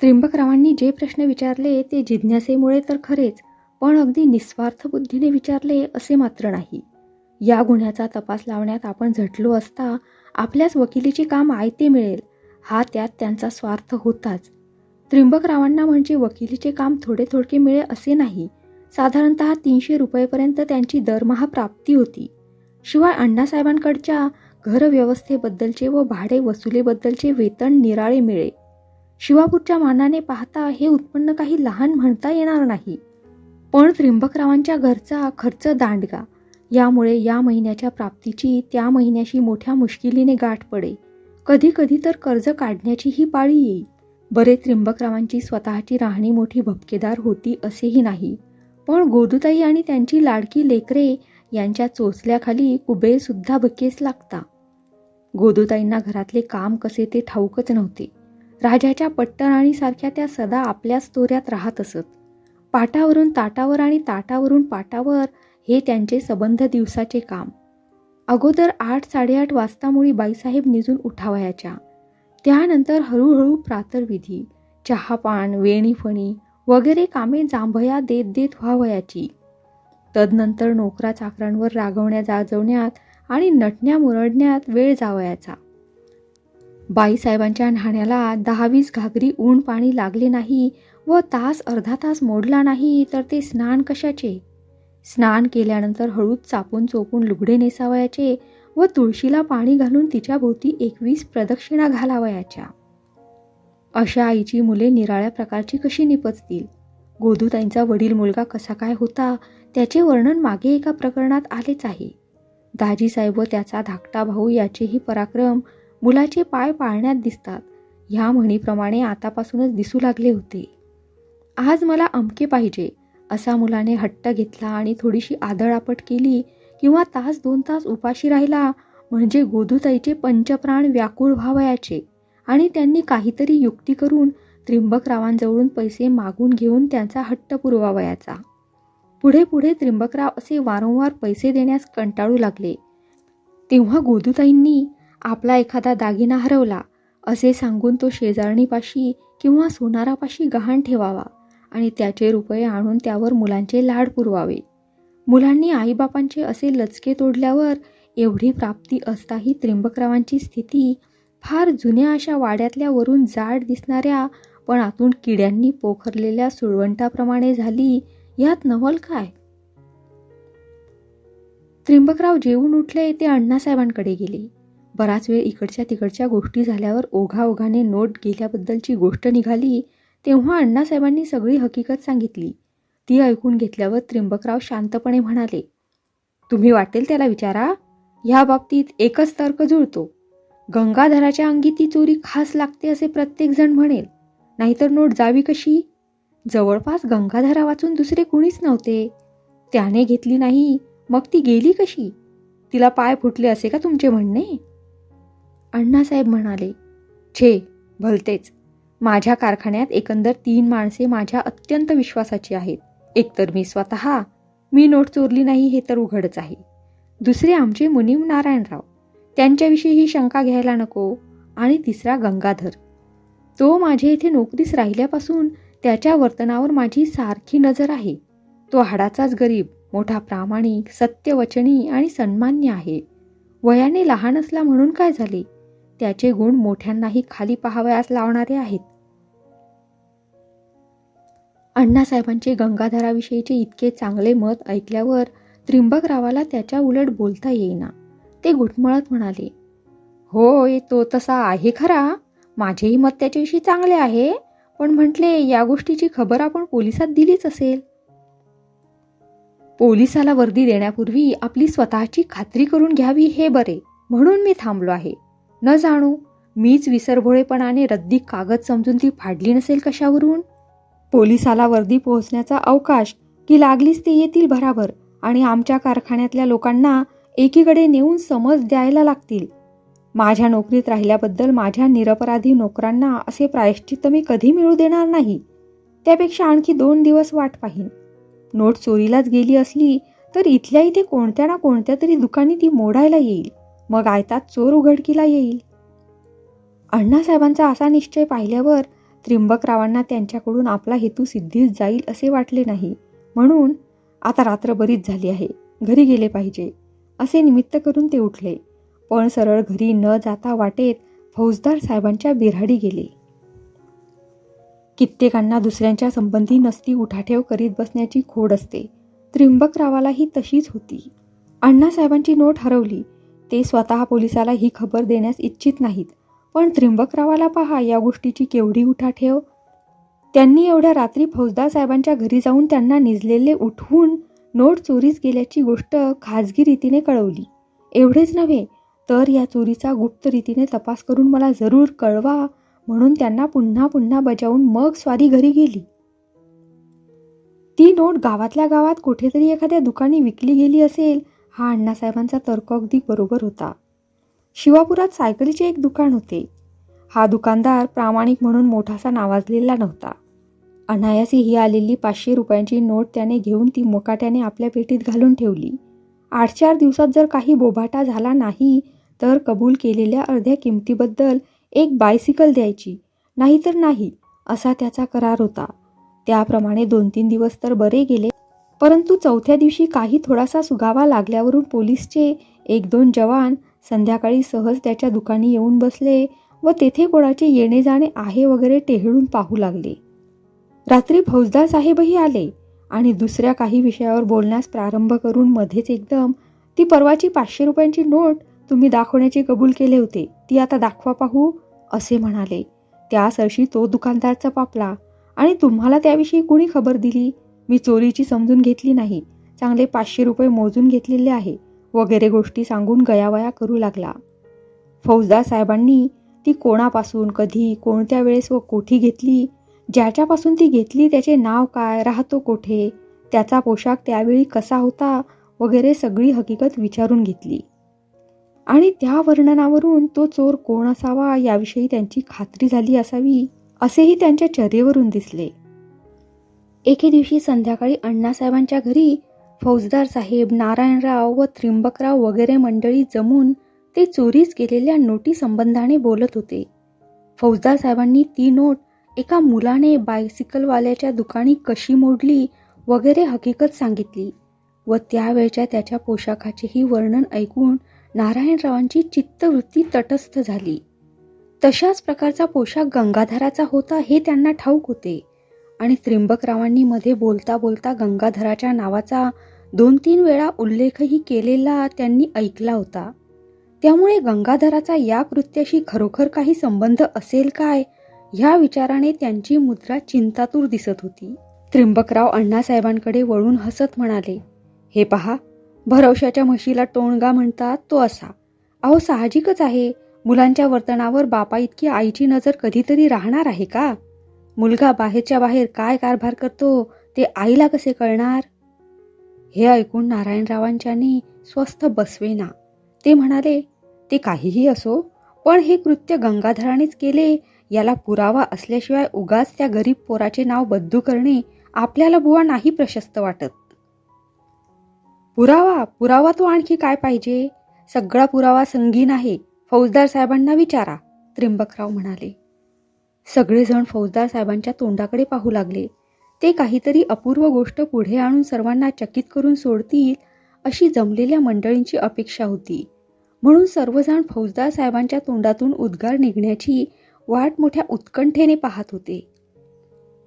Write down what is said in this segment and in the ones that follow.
त्रिंबकरावांनी जे प्रश्न विचारले ते जिज्ञासेमुळे तर खरेच पण अगदी निस्वार्थ बुद्धीने विचारले असे मात्र नाही. या गुन्ह्याचा तपास लावण्यात आपण झटलो असता आपल्याच वकिलीचे काम आयते मिळेल हा त्यात त्यांचा स्वार्थ होताच. त्रिंबकरावांना म्हणजे वकिलीचे काम थोडे थोडके मिळे असे नाही. साधारणत तीनशे रुपयेपर्यंत त्यांची दरमहा प्राप्ती होती. शिवाय अण्णासाहेबांकडच्या घरव्यवस्थेबद्दलचे व भाडे वसुलीबद्दलचे वेतन निराळे मिळे. शिवापूरच्या मानाने पाहता हे उत्पन्न काही लहान म्हणता येणार नाही. पण त्रिंबकरावांच्या घरचा खर्च दांडगा. यामुळे या महिन्याच्या प्राप्तीची त्या महिन्याशी मोठ्या मुश्किलीने गाठ पडे. कधी कधी तर कर्ज काढण्याचीही पाळी येईल. बरे त्रिंबकरावांची स्वतःची राहणी मोठी भपकेदार होती असेही नाही. पण गोदूताई आणि त्यांची लाडकी लेकरे यांच्या चोचल्याखाली कुबेरसुद्धा बकेस लागता. गोदूताईंना घरातले काम कसे ते ठाऊकच नव्हते. राजाच्या पट्टराणीसारख्या त्या सदा आपल्याच तोऱ्यात राहत असत. पाटावरून ताटावर आणि ताटावरून पाटावर हे त्यांचे संबंध दिवसाचे काम. अगोदर आठ साडेआठ वाजतामुळे बाईसाहेब निजून उठावयाच्या. त्यानंतर हळूहळू प्रातर्विधी चहापान वेणीफणी वगैरे कामे जांभया देत देत व्हावयाची. तदनंतर नोकरा चाकरांवर रागवण्या जाजवण्यात आणि नटण्या मुरडण्यात वेळ जावयाचा. बाईसाहेबांच्या न्हाण्याला दहावीस घागरी ऊन पाणी लागले नाही व तास अर्धा तास मोडला नाही तर ते स्नान कशाचे? स्नान केल्यानंतर हळूच चापून चोपून लुगडे नेसावयाचे व तुळशीला पाणी घालून तिच्या भोवती एकवीस प्रदक्षिणा घालावयाच्या. अशा आईची मुले निराळ्या प्रकारची कशी निपजतील? गोदूताईंचा वडील मुलगा कसा काय होता त्याचे वर्णन मागे एका प्रकरणात आलेच आहे. दाजीसाहेब व त्याचा धाकटा भाऊ याचेही पराक्रम मुलाचे पाय पाळण्यात दिसतात. ह्या म्हणीप्रमाणे आतापासूनच दिसू लागले होते. आज मला अमके पाहिजे असा मुलाने हट्ट घेतला आणि थोडीशी आदळापट केली किंवा तास दोन तास उपाशी राहिला म्हणजे गोधुताईचे पंचप्राण व्याकुळ व्हावयाचे आणि त्यांनी काहीतरी युक्ती करून त्रिंबकरावांजवळून पैसे मागून घेऊन त्यांचा हट्ट पुरवावयाचा. पुढे पुढे त्रिंबकराव असे वारंवार पैसे देण्यास कंटाळू लागले. तेव्हा गोदूताईंनी आपला एखादा दागिना हरवला असे सांगून तो शेजारणीपाशी किंवा सोनारापाशी गहाण ठेवावा आणि त्याचे रुपये आणून त्यावर मुलांचे लाड पुरवावे. मुलांनी आईबापांचे असे लचके तोडल्यावर एवढी प्राप्ती असताही त्र्यंबकरावांची स्थिती फार जुन्या अशा वाड्यातल्या वरून जाड दिसणाऱ्या पण आतून किड्यांनी पोखरलेल्या सुळवंटाप्रमाणे झाली यात नवल काय? त्र्यंबकराव जेवून उठले ते अण्णासाहेबांकडे गेले. बराच वेळ इकडच्या तिकडच्या गोष्टी झाल्यावर ओघाओघाने नोट गेल्याबद्दलची गोष्ट निघाली तेव्हा अण्णासाहेबांनी सगळी हकीकत सांगितली. ती ऐकून घेतल्यावर त्र्यंबकराव शांतपणे म्हणाले तुम्ही वाटेल त्याला विचारा. ह्या बाबतीत एकच तर्क जुळतो. गंगाधराच्या अंगी ती चोरी खास लागते असे प्रत्येकजण म्हणेल. नाहीतर नोट जावी कशी? जवळपास गंगाधरा वाचून दुसरे कुणीच नव्हते. त्याने घेतली नाही मग ती गेली कशी? तिला पाय फुटले असे का तुमचे म्हणणे? अण्णासाहेब म्हणाले छे भलतेच. माझ्या कारखान्यात एकंदर तीन माणसे माझ्या अत्यंत विश्वासाची आहेत. एकतर मी स्वतः मी नोट चोरली नाही हे तर उघडच आहे. दुसरे आमचे मुनीम नारायणराव. त्यांच्याविषयी ही शंका घ्यायला नको. आणि तिसरा गंगाधर. तो माझ्या इथे नोकरीस राहिल्यापासून त्याच्या वर्तनावर माझी सारखी नजर आहे. तो हाडाचाच गरीब मोठा प्रामाणिक सत्यवचनी आणि सन्मान्य आहे. वयाने लहान असला म्हणून काय झाले? त्याचे गुण मोठ्यांनाही खाली पाहावयास लावणारे आहेत. अण्णासाहेबांचे गंगाधराविषयीचे इतके चांगले मत ऐकल्यावर त्रिंबकरावाला त्याच्या उलट बोलता येईना. ते घुटमळत म्हणाले होय तो तसा आहे खरा. माझेही मत त्याच्याविषयी चांगले आहे. पण म्हटले या गोष्टीची खबर आपण पोलिसात दिलीच असेल. पोलिसाला वर्दी देण्यापूर्वी आपली स्वतःची खात्री करून घ्यावी हे बरे. म्हणून मी थांबलो आहे. न जाणू मीच विसरभोळेपणाने रद्दी कागद समजून ती फाडली नसेल कशावरून? पोलिसाला वर्दी पोहोचण्याचा अवकाश की लागलीच ते येतील भराभर आणि आमच्या कारखान्यातल्या लोकांना एकीकडे नेऊन समज द्यायला लागतील? माझ्या नोकरीत राहिल्याबद्दल माझ्या निरपराधी नोकरांना असे प्रायश्चित्त मी कधी मिळू देणार नाही. त्यापेक्षा आणखी दोन दिवस वाट पाहीन. नोट चोरीलाच गेली असली तर इथल्या इथे कोणत्या ना कोणत्या तरी दुकानी ती मोडायला येईल. मग आयतात चोर उघडकीला येईल. अण्णासाहेबांचा असा निश्चय पाहिल्यावर त्र्यंबकरावांना त्यांच्याकडून आपला हेतू सिद्धीच जाईल असे वाटले नाही. म्हणून आता रात्र बरीच झाली आहे. घरी गेले पाहिजे. असे निमित्त करून ते उठले. पण सरळ घरी न जाता वाटेत फौजदार साहेबांच्या बिराडी गेले. कित्येकांना दुसऱ्यांच्या संबंधी नसती उठाठेव करीत बसण्याची खोड असते. त्र्यंबकरावालाही तशीच होती. अण्णासाहेबांची नोट हरवली. ते स्वतः पोलिसाला ही खबर देण्यास इच्छित नाहीत. पण त्र्यंबकरावाला पहा या गोष्टीची केवढी उठाठेव? त्यांनी एवढ्या रात्री फौजदार साहेबांच्या घरी जाऊन त्यांना निजलेले उठवून नोट चोरीस गेल्याची गोष्ट खाजगी रीतीने कळवली. एवढेच नव्हे तर या चोरीचा गुप्त रीतीने तपास करून मला जरूर कळवा म्हणून त्यांना पुन्हा पुन्हा बजावून मग स्वारी घरी गेली. ती नोट गावातल्या गावात कुठेतरी एखाद्या दुकानी विकली गेली असेल हा अण्णासाहेबांचा तर्क अगदी बरोबर होता. शिवापुरात सायकलीचे एक दुकान होते. हा दुकानदार प्रामाणिक म्हणून मोठासा नावाजलेला नव्हता. अनायासी ही आलेली पाचशे रुपयांची नोट त्याने घेऊन ती मोकाट्याने आपल्या पेटीत घालून ठेवली. आठ चार दिवसात जर काही बोभाटा झाला नाही तर कबूल केलेल्या अर्ध्या किमतीबद्दल एक बायसिकल द्यायची. नाही तर नाही असा त्याचा करार होता. त्याप्रमाणे दोन तीन दिवस तर बरे गेले. परंतु चौथ्या दिवशी काही थोडासा सुगावा लागल्यावरून पोलीसचे एक दोन जवान संध्याकाळी सहज त्याच्या दुकानी येऊन बसले व तेथे कोणाचे येणे जाणे आहे वगैरे टेहळून पाहू लागले. रात्री फौजदार साहेबही आले आणि दुसऱ्या काही विषयावर बोलण्यास प्रारंभ करून मध्येच एकदम ती परवाची पाचशे रुपयांची नोट तुम्ही दाखवण्याचे कबूल केले होते ती आता दाखवा पाहू असे म्हणाले. त्या सरशी तो दुकानदारचा पापला आणि तुम्हाला त्याविषयी कुणी खबर दिली? मी चोरीची समजून घेतली नाही. चांगले पाचशे रुपये मोजून घेतलेले आहे. वगैरे गोष्टी सांगून गयावया करू लागला. फौजदार साहेबांनी ती कोणापासून कधी कोणत्या वेळेस व कोठी घेतली? ज्याच्यापासून ती घेतली त्याचे नाव काय? राहतो कोठे? त्याचा पोशाख त्यावेळी कसा होता? वगैरे सगळी हकीकत विचारून घेतली. आणि त्या वर्णनावरून तो चोर कोण असावा याविषयी त्यांची खात्री झाली असावी असेही त्यांच्या चर्येवरून दिसले. एके दिवशी संध्याकाळी अण्णासाहेबांच्या घरी फौजदार साहेब नारायणराव व त्रिंबकराव वगैरे मंडळी जमून ते चोरीस गेलेल्या नोटी संबंधाने बोलत होते. फौजदार साहेबांनी ती नोट एका मुलाने बायसिकलवाल्याच्या दुकानी कशी मोडली वगैरे हकीकत सांगितली व त्यावेळच्या त्याच्या पोशाखाचेही वर्णन ऐकून नारायणरावांची चित्तवृत्ती तटस्थ झाली. तशाच प्रकारचा पोशाख गंगाधराचा होता हे त्यांना ठाऊक होते. आणि त्रिंबकरावांनी मध्ये बोलता बोलता गंगाधराच्या नावाचा दोन तीन वेळा उल्लेखही केलेला त्यांनी ऐकला होता. त्यामुळे गंगाधराचा या कृत्याशी खरोखर काही संबंध असेल काय? ह्या विचाराने त्यांची मुद्रा चिंतातूर दिसत होती. त्रिंबकराव अण्णासाहेबांकडे वळून हसत म्हणाले हे पहा भरवशाच्या म्हशीला टोणगा म्हणतात तो असा. अहो साहजिकच आहे. मुलांच्या वर्तनावर बापा इतकी आईची नजर कधीतरी राहणार आहे का? मुलगा बाहेरच्या बाहेर काय कारभार करतो ते आईला कसे कळणार? हे ऐकून नारायणरावांच्यानी स्वस्थ बसवेना. ते म्हणाले ते काहीही असो पण हे कृत्य गंगाधरानेच केले. याला पुरावा असल्याशिवाय उगाच त्या गरीब पोराचे नाव बद्दू करणे आपल्याला बुवा नाही प्रशस्त वाटत. पुरावा? पुरावा तो आणखी काय पाहिजे? सगळा पुरावा संगीन आहे. फौजदार साहेबांना विचारा त्रिंबकराव म्हणाले. सगळेजण फौजदार साहेबांच्या तोंडाकडे पाहू लागले. ते काहीतरी अपूर्व गोष्ट पुढे आणून सर्वांना चकित करून सोडतील अशी जमलेल्या मंडळींची अपेक्षा होती. म्हणून सर्वजण फौजदार साहेबांच्या तोंडातून उद्गार निघण्याची वाट मोठ्या उत्कंठेने पाहत होते.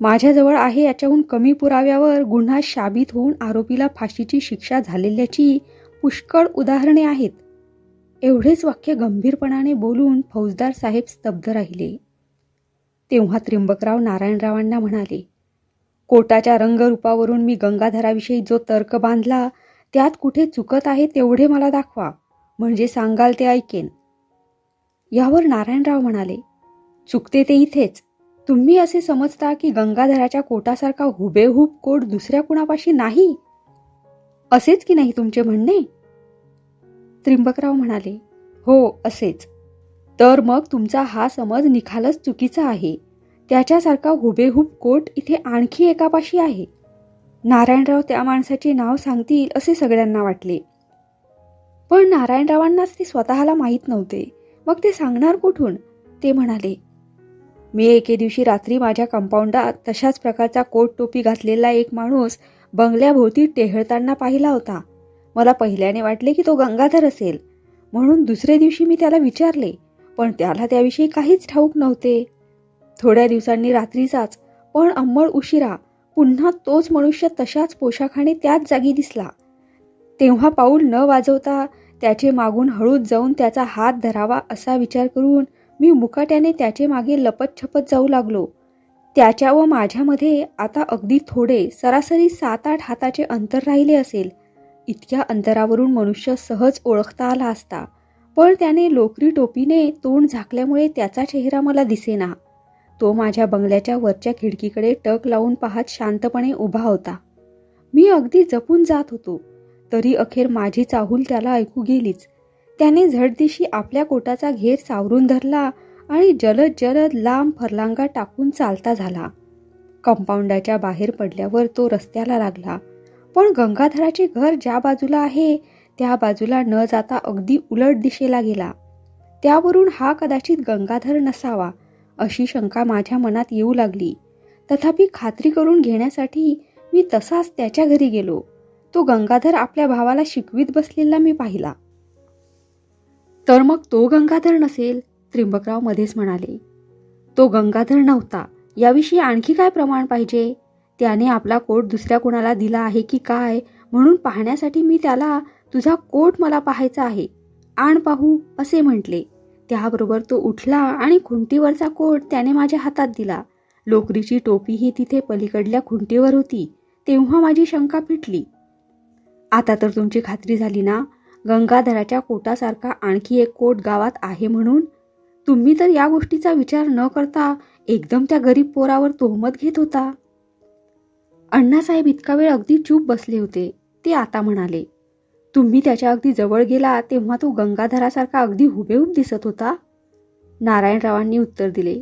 माझ्याजवळ आहे याच्याहून कमी पुराव्यावर गुन्हा शाबित होऊन आरोपीला फाशीची शिक्षा झालेल्याची पुष्कळ उदाहरणे आहेत. एवढेच वाक्य गंभीरपणाने बोलून फौजदार साहेब स्तब्ध राहिले. तेव्हा त्र्यंबकराव नारायणरावांना म्हणाले कोटाच्या रंगरूपावरून मी गंगाधराविषयी जो तर्क बांधला त्यात कुठे चुकत आहे तेवढे मला दाखवा म्हणजे सांगाल ते ऐकेन. यावर नारायणराव म्हणाले चुकते ते इथेच. तुम्ही असे समजता की गंगाधराच्या कोटासारखा हुबेहूब कोट दुसऱ्या कुणापाशी नाही? असेच की नाही तुमचे म्हणणे? त्रिंबकराव म्हणाले हो असेच. तर मग तुमचा हा समज निखालच चुकीचा आहे. त्याच्यासारखा हुबेहूब कोट इथे आणखी एकापाशी आहे. नारायणराव त्या माणसाचे नाव सांगतील असे सगळ्यांना वाटले. पण नारायणरावांनाच ते स्वतःला माहीत नव्हते. मग ते सांगणार कुठून? ते म्हणाले मी एके दिवशी रात्री माझ्या कंपाऊंडात तशाच प्रकारचा कोट टोपी घातलेला एक माणूस बंगल्याभोवती टेहळताना पाहिला होता. मला पहिल्याने वाटले की तो गंगाधर असेल. म्हणून दुसऱ्या दिवशी मी त्याला विचारले पण त्याला त्याविषयी काहीच ठाऊक नव्हते. थोड्या दिवसांनी रात्रीचाच पण अंमळ उशिरा पुन्हा तोच मनुष्य तशाच पोशाखाने त्याच जागी दिसला. तेव्हा पाऊल न वाजवता त्याचे मागून हळूच जाऊन त्याचा हात धरावा असा विचार करून मी मुकाट्याने त्याचे मागे लपत छपत जाऊ लागलो. त्याच्या व माझ्यामध्ये आता अगदी थोडे सरासरी सात आठ हाताचे अंतर राहिले असेल. इतक्या अंतरावरून मनुष्य सहज ओळखता आला असता. पण त्याने लोकरी टोपीने तोंड झाकल्यामुळे त्याचा चेहरा मला दिसेना. तो माझ्या बंगल्याच्या वरच्या खिडकीकडे टक लावून पाहत शांतपणे उभा होता. मी अगदी जपून जात होतो. तरी अखेर माझी चाहूल त्याला ऐकू गेलीच. त्याने झडदिशी आपल्या कोटाचा घेर सावरून धरला आणि जलद जलद लांब फरलांगा टाकून चालता झाला. कंपाऊंडाच्या बाहेर पडल्यावर तो रस्त्याला लागला. पण गंगाधराचे घर ज्या बाजूला आहे त्या बाजूला न जाता अगदी उलट दिशेला गेला. त्यावरून हा कदाचित गंगाधर नसावा अशी शंका माझ्या मनात येऊ लागली. तथापि खात्री करून घेण्यासाठी मी तसाच त्याच्या घरी गेलो. तो गंगाधर आपल्या भावाला शिकवीत बसलेला मी पाहिला. तर मग तो गंगाधर नसेल? त्रिंबकराव मध्येच म्हणाले. तो गंगाधर नव्हता. याविषयी आणखी काय प्रमाण पाहिजे? त्याने आपला कोट दुसऱ्या कोणाला दिला आहे की काय? म्हणून पाहण्यासाठी मी त्याला तुझा कोट मला पाहायचा आहे. आण पाहू असे म्हटले. त्याबरोबर तो उठला आणि खुंटीवरचा कोट त्याने माझ्या हातात दिला. लोकरीची टोपीही तिथे पलीकडल्या खुंटीवर होती. तेव्हा माझी शंका फिटली आता तर तुमची खात्री झाली ना? गंगाधराच्या कोटासारखा आणखी एक कोट गावात आहे म्हणून? तुम्ही तर या गोष्टीचा विचार न करता एकदम त्या गरीब पोरावर तोहमत घेत होता. अण्णासाहेब इतका वेळ अगदी चूप बसले होते. ते आता म्हणाले तुम्ही त्याच्या अगदी जवळ गेला तेव्हा तो गंगाधरासारखा अगदी हुबेहूब दिसत होता. नारायणरावांनी उत्तर दिले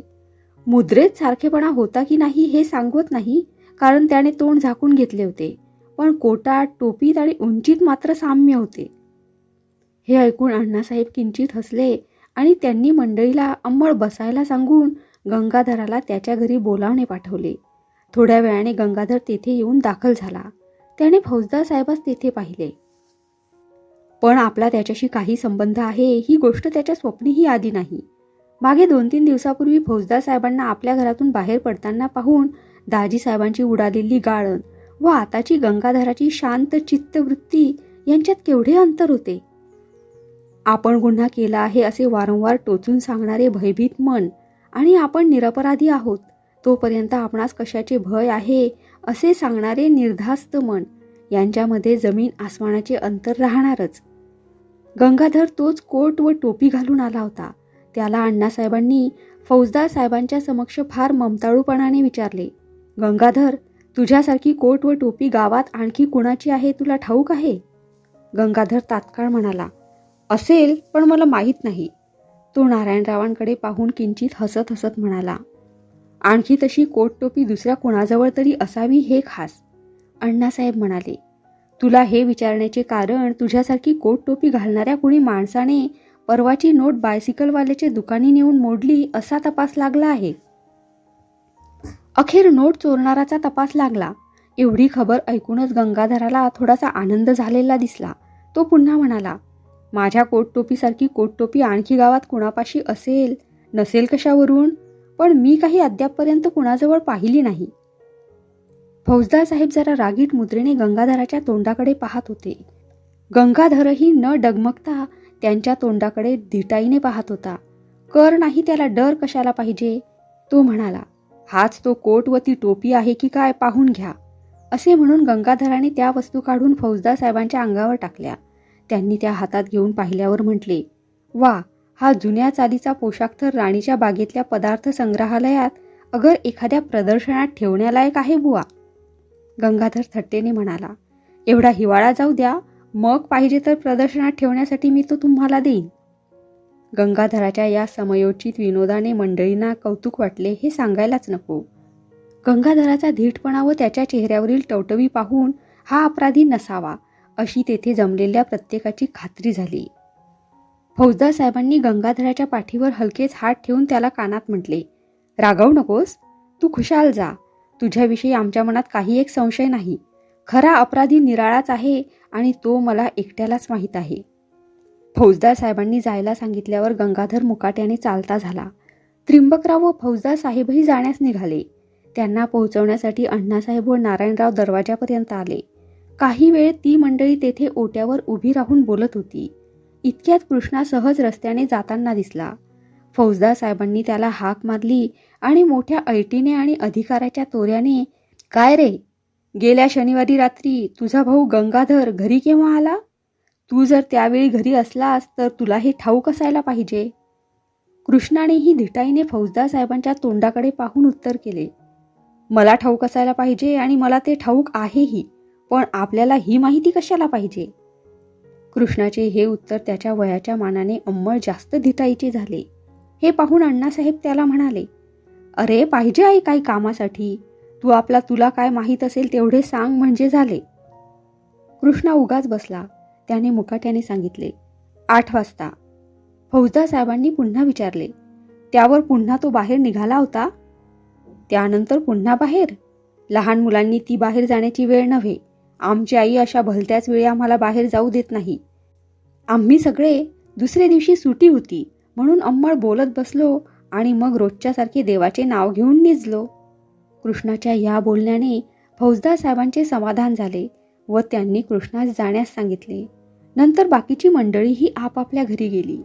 मुद्रेत सारखेपणा होता की नाही हे सांगवत नाही कारण त्याने तोंड झाकून घेतले होते पण कोटात टोपीत आणि उंचीत मात्र साम्य होते. हे ऐकून अण्णासाहेब किंचित हसले आणि त्यांनी मंडळीला अंमळ बसायला सांगून गंगाधराला त्याच्या घरी बोलावणे पाठवले. थोड्या वेळाने गंगाधर तेथे येऊन दाखल झाला. त्याने फौजदार साहेबास तेथे पाहिले. पण आपला त्याच्याशी काही संबंध आहे ही गोष्ट त्याच्या स्वप्नीही आधी नाही. मागे दोन तीन दिवसापूर्वी फौजदार साहेबांना आपल्या घरातून बाहेर पडताना पाहून दाजी साहेबांची उडालेली गाळण व आताची गंगाधराची शांत चित्तवृत्ती यांच्यात केवढे अंतर होते? आपण गुन्हा केला आहे असे वारंवार टोचून सांगणारे भयभीत मन आणि आपण निरपराधी आहोत तोपर्यंत आपणास कशाचे भय आहे असे सांगणारे निर्धास्त मन यांच्यामध्ये जमीन आसमानाचे अंतर राहणारच. गंगाधर तोच कोट व टोपी घालून आला होता. त्याला अण्णासाहेबांनी फौजदार साहेबांच्या समक्ष फार ममताळूपणाने विचारले गंगाधर तुझ्यासारखी कोट व टोपी गावात आणखी कुणाची आहे? तुला ठाऊक आहे? गंगाधर तात्काळ म्हणाला असेल पण मला माहीत नाही. तो नारायणरावांकडे पाहून किंचित हसत हसत म्हणाला आणखी तशी कोट टोपी दुसऱ्या कोणाजवळ तरी असावी हे खास. अण्णासाहेब म्हणाले तुला हे विचारण्याचे कारण तुझ्यासारखी कोट टोपी घालणाऱ्या कुणी माणसाने परवाची नोट बायसिकलवाल्याच्या दुकानी नेऊन मोडली असा तपास लागला आहे. अखेर नोट चोरणाराचा तपास लागला. एवढी खबर ऐकूनच गंगाधराला थोडासा आनंद झालेला दिसला. तो पुन्हा म्हणाला माझ्या कोट टोपीसारखी कोट टोपी आणखी गावात कुणापाशी असेल? नसेल कशावरून? पण मी काही अद्यापपर्यंत कुणाजवळ पाहिली नाही. फौजदार साहेब जरा रागीट मुद्रेने गंगाधराच्या तोंडाकडे पाहत होते. गंगाधरही न डगमगता त्यांच्या तोंडाकडे धिटाईने पाहत होता. कर नाही त्याला डर कशाला पाहिजे? तो म्हणाला हाच तो कोट व ती टोपी आहे की काय पाहून घ्या. असे म्हणून गंगाधराने त्या वस्तू काढून फौजदार साहेबांच्या अंगावर टाकल्या. त्यांनी त्या हातात घेऊन पाहिल्यावर म्हटले वा हा जुन्या चालीचा पोशाख तर राणीच्या बागेतल्या पदार्थ संग्रहालयात अगर एखाद्या प्रदर्शनात ठेवण्यालायक आहे बुवा. गंगाधर थट्टेने म्हणाला एवढा हिवाळा जाऊ द्या मग पाहिजे तर प्रदर्शनात ठेवण्यासाठी मी तो तुम्हाला देईन. गंगाधराच्या या समयोचित विनोदाने मंडळींना कौतुक वाटले हे सांगायलाच नको. गंगाधराचा धीटपणा व त्याच्या चेहऱ्यावरील टवटवी पाहून हा अपराधी नसावा अशी तेथे जमलेल्या प्रत्येकाची खात्री झाली. फौजदार साहेबांनी गंगाधराच्या पाठीवर हलकेच हात ठेवून त्याला कानात म्हटले रागवू नकोस तू खुशाल जा तुझ्याविषयी आमच्या मनात काही एक संशय नाही. खरा अपराधी निराळाच आहे आणि तो मला एकट्यालाच माहीत आहे. फौजदार साहेबांनी जायला सांगितल्यावर गंगाधर मुकाट्याने चालता झाला. त्रिंबकराव व फौजदार साहेबही जाण्यास निघाले. त्यांना पोहोचवण्यासाठी अण्णासाहेब व नारायणराव दरवाजापर्यंत आले. काही वेळ ती मंडळी तेथे ओट्यावर उभी राहून बोलत होती. इतक्यात कृष्णा सहज रस्त्याने जाताना दिसला. फौजदार साहेबांनी त्याला हाक मारली आणि मोठ्या ऐटीने आणि अधिकाराच्या तोऱ्याने काय रे? गेल्या शनिवारी रात्री तुझा भाऊ गंगाधर घरी केव्हा आला? तू जर त्यावेळी घरी असलास तर तुला हे ठाऊक असायला पाहिजे. कृष्णानेही धिटाईने फौजदार साहेबांच्या तोंडाकडे पाहून उत्तर केले मला ठाऊक असायला पाहिजे आणि मला ते ठाऊक आहेही पण आपल्याला ही माहिती कशाला पाहिजे? कृष्णाचे हे उत्तर त्याच्या वयाच्या मानाने अंमळ जास्त धिटाईचे झाले. हे पाहून अण्णासाहेब त्याला म्हणाले अरे पाहिजे आहे काही कामासाठी. तू आपला तुला काय माहीत असेल तेवढे सांग म्हणजे झाले. कृष्णा उगाच बसला. त्याने मुकाट्याने सांगितले आठ वाजता. फौजदार साहेबांनी पुन्हा विचारले त्यावर पुन्हा तो बाहेर निघाला होता? त्यानंतर पुन्हा बाहेर. लहान मुलांनी ती बाहेर जाण्याची वेळ नव्हे. आमची आई अशा भलत्याच वेळी आम्हाला बाहेर जाऊ देत नाही. आम्ही सगळे दुसऱ्या दिवशी सुटी होती म्हणून अंमळ बोलत बसलो आणि मग रोजच्यासारखे देवाचे नाव घेऊन निजलो. कृष्णाच्या या बोलण्याने फौजदार साहेबांचे समाधान झाले व त्यांनी कृष्णास जाण्यास सांगितले. नंतर बाकीची मंडळीही आपापल्या घरी गेली.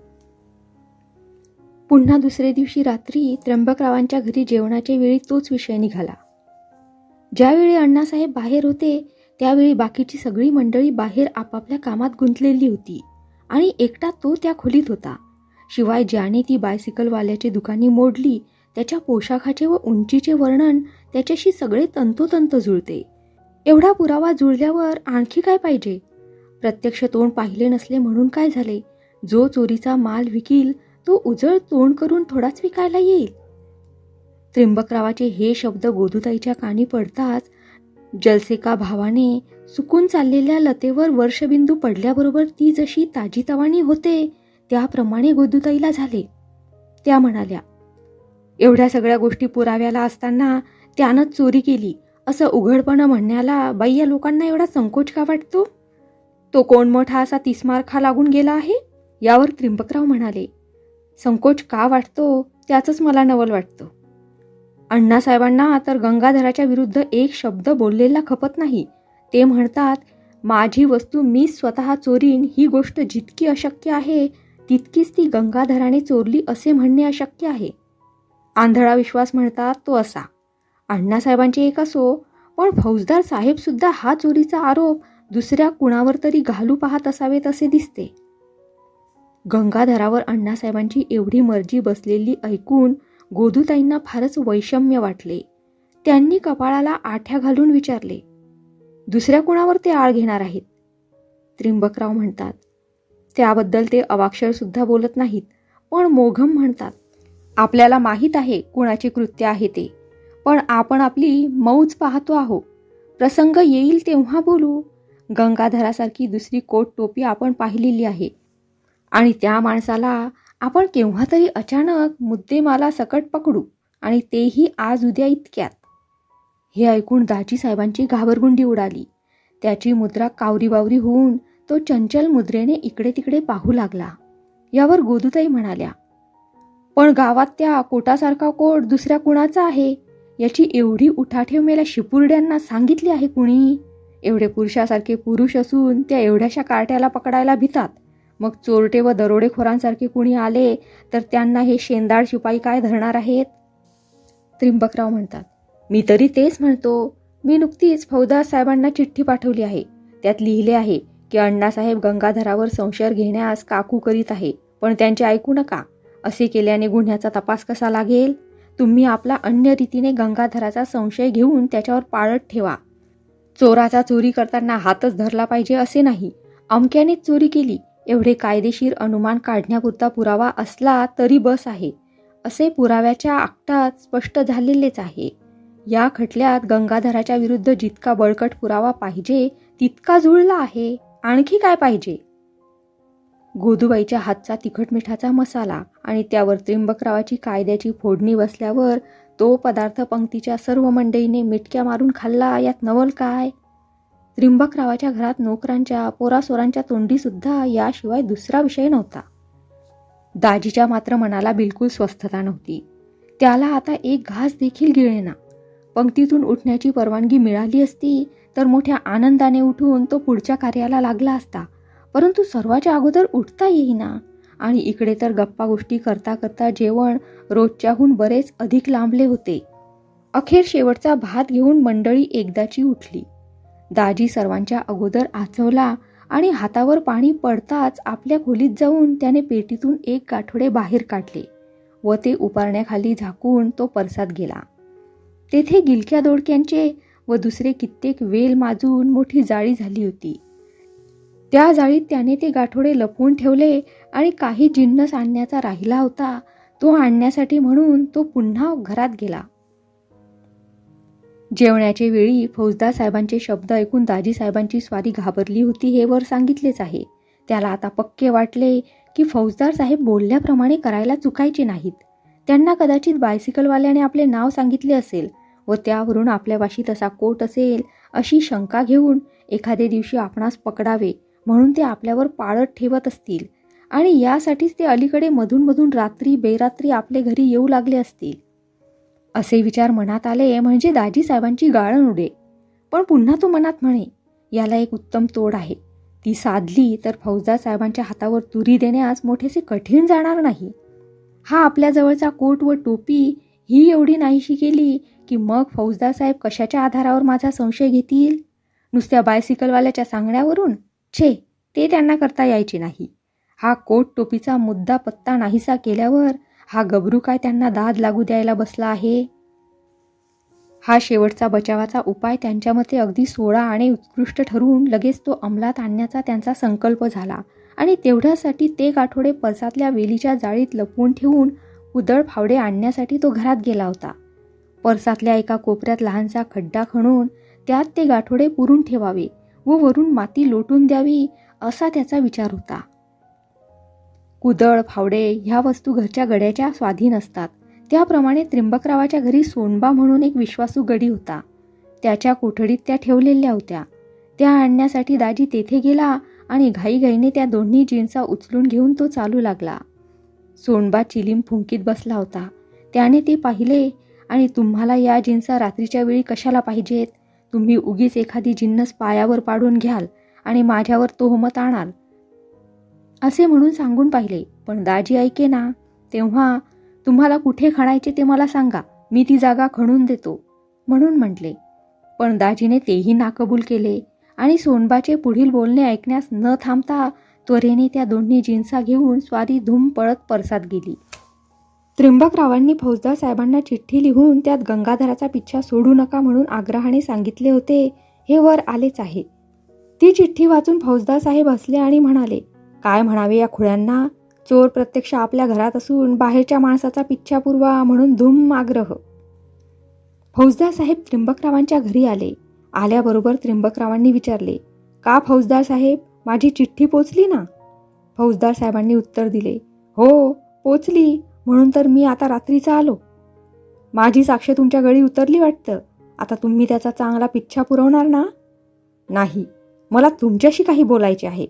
पुन्हा दुसऱ्या दिवशी रात्री त्र्यंबकरावांच्या घरी जेवणाच्या वेळी तोच विषय निघाला. ज्यावेळी अण्णासाहेब बाहेर होते त्यावेळी बाकीची सगळी मंडळी बाहेर आपापल्या कामात गुंतलेली होती आणि एकटा तो त्या खोलीत होता. शिवाय ज्याने ती बायसिकलवाल्याची दुकाने मोडली त्याच्या पोशाखाचे व उंचीचे वर्णन त्याच्याशी सगळे तंतोतंत जुळते. एवढा पुरावा जुळल्यावर आणखी काय पाहिजे? प्रत्यक्ष तोंड पाहिले नसले म्हणून काय झाले? जो चोरीचा माल विकील तो उजळ तोंड करून थोडाच विकायला येईल? त्रिंबकरावाचे हे शब्द गोधुताईच्या कानी पडताच जलसेका भावाने सुकून चाललेल्या लतेवर वर्षबिंदू पडल्याबरोबर ती जशी ताजीतवानी होते त्याप्रमाणे गोदूताईला झाले. त्या म्हणाल्या एवढ्या सगळ्या गोष्टी पुराव्याला असताना त्यानंच चोरी केली असं उघडपणं म्हणण्याला बाई या लोकांना एवढा संकोच का वाटतो? तो कोण मोठा असा तिस्मारखा लागून गेला आहे? यावर त्रिंबकराव म्हणाले संकोच का वाटतो त्याचंच मला नवल वाटतं. अण्णासाहेबांना तर गंगाधराच्या विरुद्ध एक शब्द बोललेला खपत नाही. ते म्हणतात माझी वस्तू मी स्वतः चोरीन ही गोष्ट जितकी अशक्य आहे तितकीच ती गंगाधराने चोरली असे म्हणणे अशक्य आहे. आंधळा विश्वास म्हणतात तो असा. अण्णासाहेबांचे एक असो पण फौजदार साहेबसुद्धा हा चोरीचा आरोप दुसऱ्या कुणावर तरी घालू पाहत असावेत असे दिसते. गंगाधरावर अण्णासाहेबांची एवढी मर्जी बसलेली ऐकून गोदूताईंना फारच वैषम्य वाटले. त्यांनी कपाळाला आठ्या घालून विचारले दुसऱ्या कुणावर ते आळ घेणार आहेत? त्रिंबकराव म्हणतात त्याबद्दल ते अवाक्षरसुद्धा बोलत नाहीत. पण मोघम म्हणतात आपल्याला माहीत आहे कुणाचे कृत्य आहे ते पण आपण आपली मौज पाहतो आहो. प्रसंग येईल तेव्हा बोलू. गंगाधरासारखी दुसरी कोट टोपी आपण पाहिलेली आहे. आणि त्या माणसाला आपण केव्हा तरी अचानक मुद्देमाला सकट पकडू आणि तेही आज उद्या इतक्यात. हे ऐकून दाजी साहेबांची घाबरगुंडी उडाली. त्याची मुद्रा कावरीबावरी होऊन तो चंचल मुद्रेने इकडे तिकडे पाहू लागला. यावर गोदूताई म्हणाल्या पण गावात त्या कोटासारखा कोट दुसऱ्या कुणाचा आहे? याची एवढी उठाठेव मेल्या शिपुर्ड्यांना सांगितली आहे कुणी? एवढे पुरुषासारखे पुरुष असून त्या एवढ्याशा कार्ट्याला पकडायला भितात. मग चोरटे व दरोडेखोरांसारखे कुणी आले तर त्यांना हे शेंदाड शिपाई काय धरणार आहेत? त्रिंबकराव म्हणतात मी तरी तेच म्हणतो. मी नुकतीच फौजदार साहेबांना चिठ्ठी पाठवली आहे. त्यात लिहिले आहे की अण्णासाहेब गंगाधरावर संशय घेण्यास काकू करीत आहे. पण त्यांचे ऐकू नका. असे केल्याने गुन्ह्याचा तपास कसा लागेल? तुम्ही आपला अन्य रीतीने गंगाधराचा संशय घेऊन त्याच्यावर पाळत ठेवा. चोराचा चोरी करताना हातच धरला पाहिजे असे नाही. अमक्यानेच चोरी केली. एवढे कायदेशीर अनुमान काढण्यापुरता पुरावा असला तरी बस आहे. असे पुराव्याच्या आकटात स्पष्ट झालेलेच आहे. या खटल्यात गंगाधराच्या विरुद्ध जितका बळकट पुरावा पाहिजे तितका जुळला आहे. आणखी काय पाहिजे? गोदूबाईच्या हातचा तिखट मिठाचा मसाला आणि त्यावर त्रिंबकरावाची कायद्याची फोडणी बसल्यावर तो पदार्थ पंक्तीच्या सर्व मंडईने मिटक्या मारून खाल्ला यात नवल काय? त्रिंबकरावाच्या घरात नोकरांच्या पोरासोरांच्या तोंडीसुद्धा याशिवाय दुसरा विषय नव्हता. दाजीच्या मात्र मनाला बिलकुल स्वस्थता नव्हती. त्याला आता एक घास देखील गिळेना. पंक्तीतून उठण्याची परवानगी मिळाली असती तर मोठ्या आनंदाने उठून तो पुढच्या कार्याला लागला असता. परंतु सर्वाच्या अगोदर उठता येईना. आणि इकडे तर गप्पा गोष्टी करता करता जेवण रोजच्याहून बरेच अधिक लांबले होते. अखेर शेवटचा भात घेऊन मंडळी एकदाची उठली. दाजी सर्वांच्या अगोदर आचवला आणि हातावर पाणी पडताच आपल्या खोलीत जाऊन त्याने पेटीतून एक गाठोडे बाहेर काढले व ते उपारण्याखाली झाकून तो परसात गेला. तेथे गिलक्या दोडक्यांचे व दुसरे कित्येक वेल माजून मोठी जाळी झाली होती. त्या जाळीत त्याने ते गाठोडे लपवून ठेवले आणि काही जिन्नस आणण्याचा राहिला होता तो आणण्यासाठी म्हणून तो पुन्हा घरात गेला. जेवण्याचे वेळी फौजदार साहेबांचे शब्द ऐकून दाजी साहेबांची स्वारी घाबरली होती हे वर सांगितलेच आहे. त्याला आता पक्के वाटले की फौजदार साहेब बोलल्याप्रमाणे करायला चुकायचे नाहीत. त्यांना कदाचित बायसिकलवाल्याने आपले नाव सांगितले असेल व त्यावरून आपल्यापाशी तसा कोट असेल अशी शंका घेऊन एखाद्या दिवशी आपणास पकडावे म्हणून ते आपल्यावर पाळत ठेवत असतील. आणि यासाठीच ते अलीकडे मधूनमधून रात्री बेरात्री आपले घरी येऊ लागले असतील. असे विचार मनात आले म्हणजे दाजी साहेबांची गाळण उडे. पण पुन्हा तो मनात म्हणे याला एक उत्तम तोड आहे. ती साधली तर फौजदार साहेबांच्या हातावर तुरी देण्यास मोठेसे कठीण जाणार नाही. हा आपल्याजवळचा कोट व टोपी ही एवढी नाहीशी केली की मग फौजदार साहेब कशाच्या आधारावर माझा संशय घेतील? नुसत्या बायसिकलवाल्याच्या सांगण्यावरून? छे ते त्यांना करता यायचे नाही. हा कोट टोपीचा मुद्दा पत्ता नाहीसा केल्यावर हा गबरू काय त्यांना दाद लागू द्यायला बसला आहे? हा शेवटचा बचावाचा उपाय त्यांच्या मते अगदी सोळा आणि उत्कृष्ट ठरवून लगेच तो अंमलात आणण्याचा त्यांचा संकल्प झाला. आणि तेवढ्यासाठी ते गाठोडे परसातल्या वेलीच्या जाळीत लपवून ठेवून उदळ फावडे आणण्यासाठी तो घरात गेला होता. परसातल्या एका कोपऱ्यात लहानसा खड्डा खणून त्यात ते गाठोडे पुरून ठेवावे व वरून माती लोटून द्यावी असा त्याचा विचार होता. कुदळ फावडे ह्या वस्तू घरच्या गड्याच्या स्वाधीन असतात. त्याप्रमाणे त्रिंबकरावाच्या घरी सोनबा म्हणून एक विश्वासू गडी होता. त्याच्या कोठडीत त्या ठेवलेल्या होत्या. त्या आणण्यासाठी दाजी तेथे गेला आणि घाईघाईने त्या दोन्ही जीन्सा उचलून घेऊन तो चालू लागला. सोनबा चिलीम फुंकीत बसला होता. त्याने ते पाहिले आणि तुम्हाला या जिन्सा रात्रीच्या वेळी कशाला पाहिजेत? तुम्ही उगीच एखादी जिन्नस पायावर पाडून घ्याल आणि माझ्यावर तोहमत आणाल. असे म्हणून सांगून पाहिले पण दाजी ऐके ना तेव्हा तुम्हाला कुठे खणायचे ते मला सांगा मी ती जागा खणून देतो. म्हणून म्हटले पण दाजीने तेही नाकबूल केले आणि सोनबाचे पुढील बोलणे ऐकण्यास न थांबता त्वरेने त्या दोन्ही जिन्सा घेऊन स्वारी धूम पळत परसात गेली. त्रिंबकरावांनी फौजदार साहेबांना चिठ्ठी लिहून त्यात गंगाधराचा पिच्छा सोडू नका म्हणून आग्रहाने सांगितले होते हे वर आलेच आहे. ती चिठ्ठी वाचून फौजदार साहेब हसले आणि म्हणाले काय म्हणावे या खुळ्यांना? चोर प्रत्यक्ष आपल्या घरात असून बाहेरच्या माणसाचा पिच्छा पुरवा म्हणून धूम आग्रह. फौजदार साहेब त्रिंबकरावांच्या घरी आले. आल्याबरोबर त्रिंबकरावांनी विचारले का फौजदार साहेब माझी चिठ्ठी पोचली ना? फौजदार साहेबांनी उत्तर दिले हो पोचली. म्हणून तर मी आता रात्रीचा आलो. माझी साक्ष तुमच्या गळी उतरली वाटतं. आता तुम्ही त्याचा चांगला पिच्छा पुरवणार ना? नाही. मला तुमच्याशी काही बोलायचे आहे.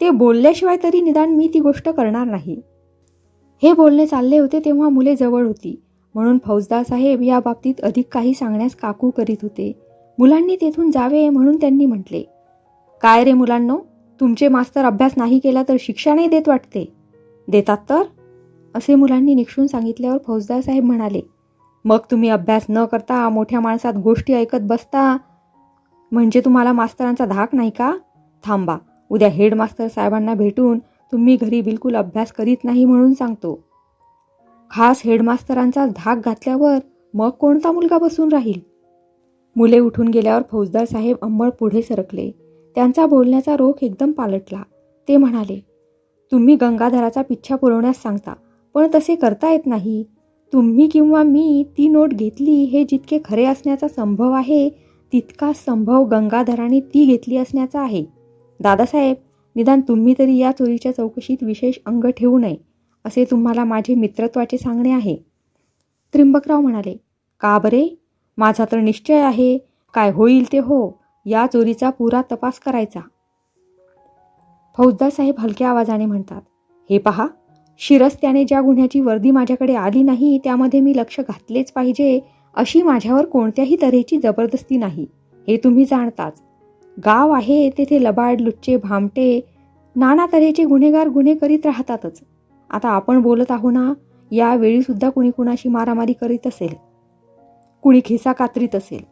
ते बोलल्याशिवाय तरी निदान मी ती गोष्ट करणार नाही. हे बोलणे चालले होते तेव्हा मुले जवळ होती. म्हणून फौजदार साहेब या बाबतीत अधिक काही सांगण्यास काकू करीत होते. मुलांनी तेथून जावे म्हणून त्यांनी म्हटले काय रे मुलांनो? तुमचे मास्तर अभ्यास नाही केला तर शिक्षा नाही देत वाटते. देतात तर? असे मुलांनी निक्षून सांगितल्यावर फौजदार साहेब म्हणाले मग तुम्ही अभ्यास न करता मोठ्या माणसात गोष्टी ऐकत बसता? म्हणजे तुम्हाला मास्तरांचा धाक नाही का? थांबा उद्या हेडमास्तर साहेबांना भेटून तुम्ही घरी बिलकुल अभ्यास करीत नाही म्हणून सांगतो. खास हेडमास्तरांचा धाक घातल्यावर मग कोणता मुलगा बसून राहील? मुले उठून गेल्यावर फौजदार साहेब अंबळ पुढे सरकले. त्यांचा बोलण्याचा रोख एकदम पालटला. ते म्हणाले तुम्ही गंगाधराचा पिच्छा पुरवण्यास सांगता. पण तसे करता येत नाही. तुम्ही किंवा मी ती नोट घेतली हे जितके खरे असण्याचा संभव आहे तितका संभव गंगाधराने ती घेतली असण्याचा आहे. दादासाहेब निदान तुम्ही तरी या चोरीच्या चौकशीत विशेष अंग ठेवू नये असे तुम्हाला माझे मित्रत्वाचे सांगणे आहे. त्रिंबकराव म्हणाले का बरे? माझा तर निश्चय आहे. काय होईल ते हो. या चोरीचा पुरा तपास करायचा. फौजदार साहेब हलक्या आवाजाने म्हणतात हे पहा शिरस्त्याने ज्या गुन्ह्याची वर्दी माझ्याकडे आली नाही त्यामध्ये मी लक्ष घातलेच पाहिजे अशी माझ्यावर कोणत्याही तऱ्हेची जबरदस्ती नाही. हे तुम्ही जाणताच. गाव आहे तेथे लबाड लुच्चे भामटे नाना तऱ्हेचे गुन्हेगार गुन्हे करीत राहतातच. आता आपण बोलत आहो ना यावेळी सुद्धा कुणी कुणाशी मारामारी करीत असेल. कुणी खिसा कातरीत असेल.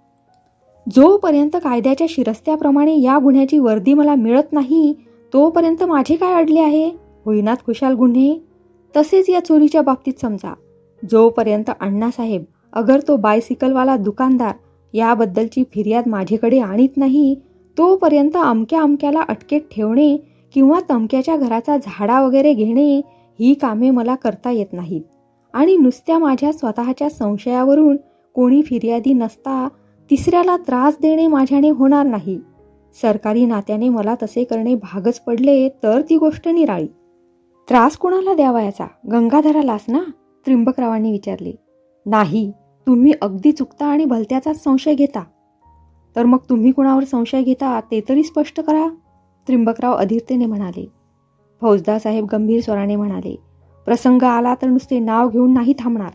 जोपर्यंत कायद्याच्या शिरस्त्याप्रमाणे या गुन्ह्याची वर्दी मला मिळत नाही तोपर्यंत माझे काय अडले आहे? होईनात खुशाल गुन्हे? तसेच या चोरीच्या बाबतीत समजा. जोपर्यंत अण्णासाहेब अगर तो बायसिकलवाला दुकानदार याबद्दलची फिर्याद माझ्याकडे आणीत नाही तोपर्यंत अमक्या अमक्याला अटकेत ठेवणे किंवा तमक्याच्या घराचा झाडा वगैरे घेणे ही कामे मला करता येत नाहीत. आणि नुसत्या माझ्या स्वतःच्या संशयावरून कोणी फिर्यादी नसता तिसऱ्याला त्रास देणे माझ्याने होणार नाही. सरकारी नात्याने मला तसे करणे भागच पडले तर ती गोष्ट निराळी. त्रास कोणाला द्यावा याचा गंगाधरालाच ना? त्रिंबकरावांनी विचारले. नाही तुम्ही अगदी चुकता आणि भलत्याचाच संशय घेता. तर मग तुम्ही कुणावर संशय घेता ते तरी स्पष्ट करा. त्रिंबकराव अधीरतेने म्हणाले. फौजदार साहेब गंभीर स्वराने म्हणाले प्रसंग आला तर नुसते नाव घेऊन नाही थांबणार.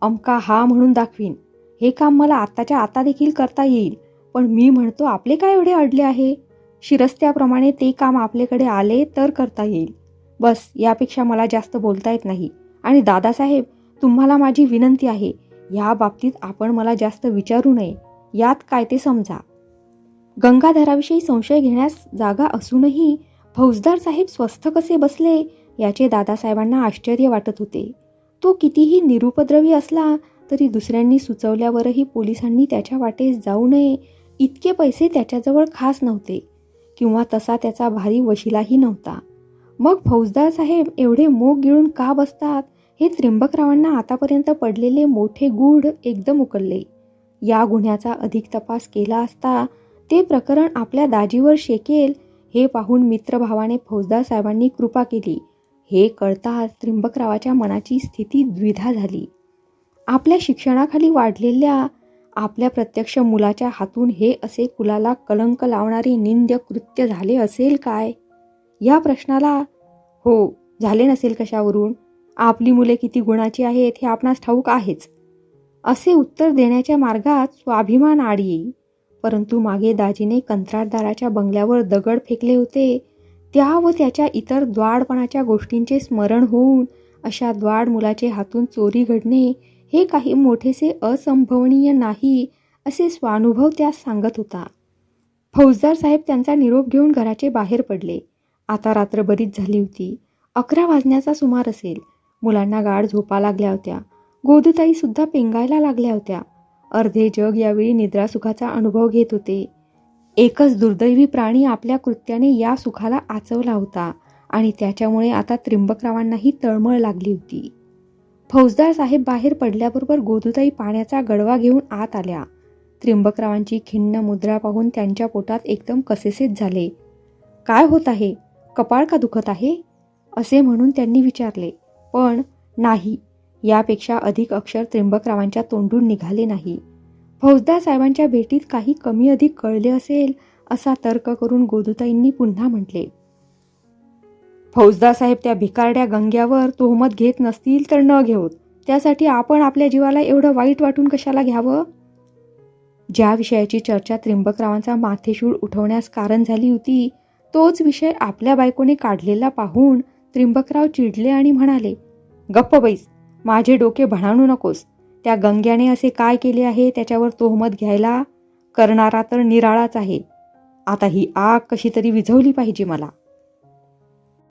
अमका हा म्हणून दाखवीन. हे काम मला आत्ताच्या आता देखील करता येईल. पण मी म्हणतो आपले काय एवढे अडले आहे? शिरस्त्याप्रमाणे ते काम आपल्याकडे आले तर करता येईल. बस यापेक्षा मला जास्त बोलता येत नाही. आणि दादासाहेब तुम्हाला माझी विनंती आहे या बाबतीत आपण मला जास्त विचारू नये यात काय ते समजा. गंगाधराविषयी संशय घेण्यास जागा असूनही फौजदार साहेब स्वस्थ कसे बसले याचे दादासाहेबांना आश्चर्य वाटत होते. तो कितीही निरुपद्रवी असला तरी दुसऱ्यांनी सुचवल्यावरही पोलिसांनी त्याच्या वाटेस जाऊ नये इतके पैसे त्याच्याजवळ खास नव्हते. किंवा तसा त्याचा भारी वशिलाही नव्हता. मग फौजदार साहेब एवढे मोग गिळून का बसतात? हे त्र्यंबकरावांना आतापर्यंत पडलेले मोठे गूढ एकदम उकलले. या गुन्ह्याचा अधिक तपास केला असता ते प्रकरण आपल्या दाजीवर शेकेल हे पाहून मित्रभावाने फौजदार साहेबांनी कृपा केली. हे कळताच त्र्यंबकरावाच्या मनाची स्थिती द्विधा झाली. आपल्या शिक्षणाखाली वाढलेल्या आपल्या प्रत्यक्ष मुलाच्या हातून हे असे कुलाला कलंक लावणारे निंद्य कृत्य झाले असेल काय? या प्रश्नाला हो झाले नसेल कशावरून? आपली मुले किती गुणाची आहेत हे आपणास ठाऊक आहेच. असे उत्तर देण्याच्या मार्गात स्वाभिमान आड येईल परंतु मागे दाजीने कंत्राटदाराच्या बंगल्यावर दगड फेकले होते. त्या व त्याच्या इतर द्वाडपणाच्या गोष्टींचे स्मरण होऊन अशा द्वाड मुलाचे हातून चोरी घडणे हे काही मोठेसे असंभवनीय नाही असे स्वानुभव त्यास सांगत होता. फौजदार साहेब त्यांचा निरोप घेऊन घराचे बाहेर पडले. आता रात्र बरीच झाली होती. अकरा वाजण्याचा सुमार असेल. मुलांना गाढ झोपा लागल्या होत्या. गोदूताई सुद्धा पेंगायला लागल्या होत्या. अर्धे जग यावेळी निद्रासुखाचा अनुभव घेत होते. एकच दुर्दैवी प्राणी आपल्या कृत्याने या सुखाला आचवला होता आणि त्याच्यामुळे आता त्रिंबकरावांनाही तळमळ लागली होती. फौजदार साहेब बाहेर पडल्याबरोबर गोदूताई पाण्याचा गडवा घेऊन आत आल्या. त्रिंबकरावांची खिन्न मुद्रा पाहून त्यांच्या पोटात एकदम कसेसेच झाले. काय होत आहे? कपाळ का दुखत आहे? असे म्हणून त्यांनी विचारले. पण नाही यापेक्षा अधिक अक्षर त्र्यंबकरावांच्या तोंडून निघाले नाही. फौजदार साहेबांच्या भेटीत काही कमी अधिक कळले असेल असा तर्क करून गोदुताईंनी पुन्हा म्हटले. फौजदार साहेब त्या भिकारड्या गंग्यावर तोहमत घेत नसतील तर न घेऊत. त्यासाठी आपण आपल्या जीवाला एवढं वाईट वाटून कशाला घ्यावं? ज्या विषयाची चर्चा त्रिंबकरावांचा माथेशूळ उठवण्यास कारण झाली होती तोच विषय आपल्या बायकोने काढलेला पाहून त्रिंबकराव चिडले आणि म्हणाले गप्प बैस माझे डोके भणाणू नकोस. त्या गंग्याने असे काय केले आहे त्याच्यावर तोहमत घ्यायला? करणारा तर निराळाच आहे. आता ही आग कशी तरी विझवली पाहिजे मला.